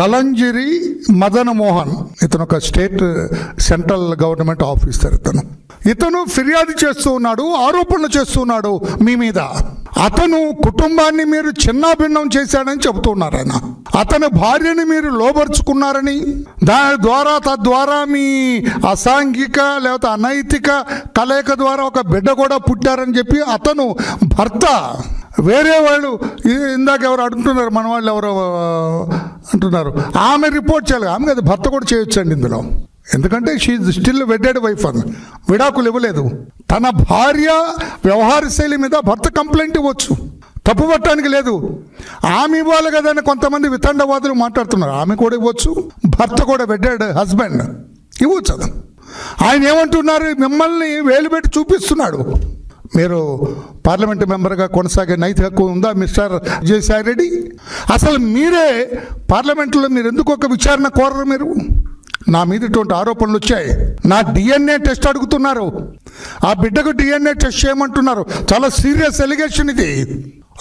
కలంజిరి మదనమోహన్ ఇతను ఒక state central government officer ఇతను. ఇతను ఫిర్యాదు చేస్తూ ఉన్నాడు ఆరోపణలు చేస్తూ ఉన్నాడు మీ మీద. అతను కుటుంబాన్ని మీరు చిన్నాభిన్నం చేశాడని చెబుతున్నారు ఆయన. అతని భార్యని మీరు లోబర్చుకున్నారని దాని ద్వారా తద్వారా మీ అసాంఘిక లేకపోతే అనైతిక కలయిక ద్వారా ఒక బిడ్డ కూడా పుట్టారని చెప్పి అతను భర్త వేరే వాళ్ళు ఇందాక ఎవరు అడుగుతున్నారు మన వాళ్ళు ఎవరో అంటున్నారు. ఆమె రిపోర్ట్ చేయాలి. ఆమె కదా భర్త కూడా చేయొచ్చండి ఇందులో. ఎందుకంటే షీ స్టిల్ వెడ్డెడ్ వైఫ్ అని విడాకులు ఇవ్వలేదు. తన భార్య వ్యవహార శైలి మీద భర్త కంప్లైంట్ ఇవ్వచ్చు. తప్పు పట్టడానికి లేదు. ఆమె ఇవ్వాలి కదని కొంతమంది వితండవాదులు మాట్లాడుతున్నారు. ఆమె కూడా ఇవ్వచ్చు. భర్త కూడా వెడ్డెడ్ హస్బెండ్ ఇవ్వచ్చు. ఆయన ఏమంటున్నారు? మిమ్మల్ని వేలు పెట్టి చూపిస్తున్నాడు. మీరు పార్లమెంట్ మెంబర్గా కొనసాగే నైతిక హక్కు ఉందా మిస్టర్ విజయసాయి రెడ్డి? అసలు మీరే పార్లమెంట్లో మీరు ఎందుకు ఒక విచారణ కోరరు మీరు? నా మీద ఇటువంటి ఆరోపణలు వచ్చాయి. నా డిఎన్ఏ టెస్ట్ అడుగుతున్నారు. ఆ బిడ్డకు డిఎన్ఏ టెస్ట్ చేయమంటున్నారు. చాలా సీరియస్ ఎలిగేషన్ ఇది.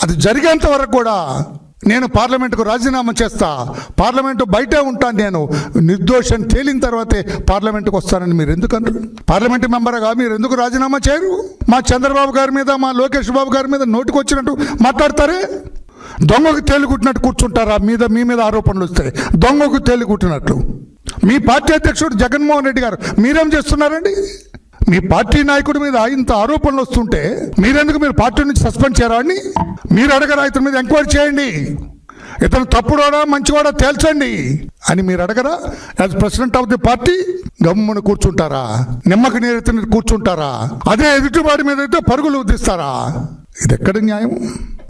అది జరిగేంత వరకు కూడా నేను పార్లమెంటుకు రాజీనామా చేస్తా. పార్లమెంటు బయటే ఉంటాను నేను. నిర్దోషం తేలిన తర్వాతే పార్లమెంటుకు వస్తానని మీరు ఎందుకు అన్నారు పార్లమెంటు మెంబర్గా మీరు ఎందుకు రాజీనామా చేయరు? మా చంద్రబాబు గారి మీద మా లోకేష్ బాబు గారి మీద నోటికి వచ్చినట్టు మాట్లాడతారే? దొంగకు తేలిగుట్టినట్టు కూర్చుంటారా? మీద మీ మీద ఆరోపణలు వస్తాయి. దొంగకు తేలిగుట్టినట్లు మీ పార్టీ అధ్యక్షుడు జగన్మోహన్ రెడ్డి గారు మీరేం చేస్తున్నారండి? మీ పార్టీ నాయకుడి మీద ఇంత ఆరోపణలు వస్తుంటే మీరెందుకు మీరు పార్టీ నుంచి సస్పెండ్ చేయరా మీరు అడగరా ఇతని మీద ఎంక్వైరీ చేయండి. ఇతను తప్పుడోడా మంచివాడా తేల్చండి అని మీరు అడగరా? As president of the party గమ్మున కూర్చుంటారా? నిమ్మక నీరెత్తిన కూర్చుంటారా? అదే ఎదుటివాడి మీద అయితే పరుగులు ఉద్దిస్తారా? ఇది ఎక్కడ న్యాయం?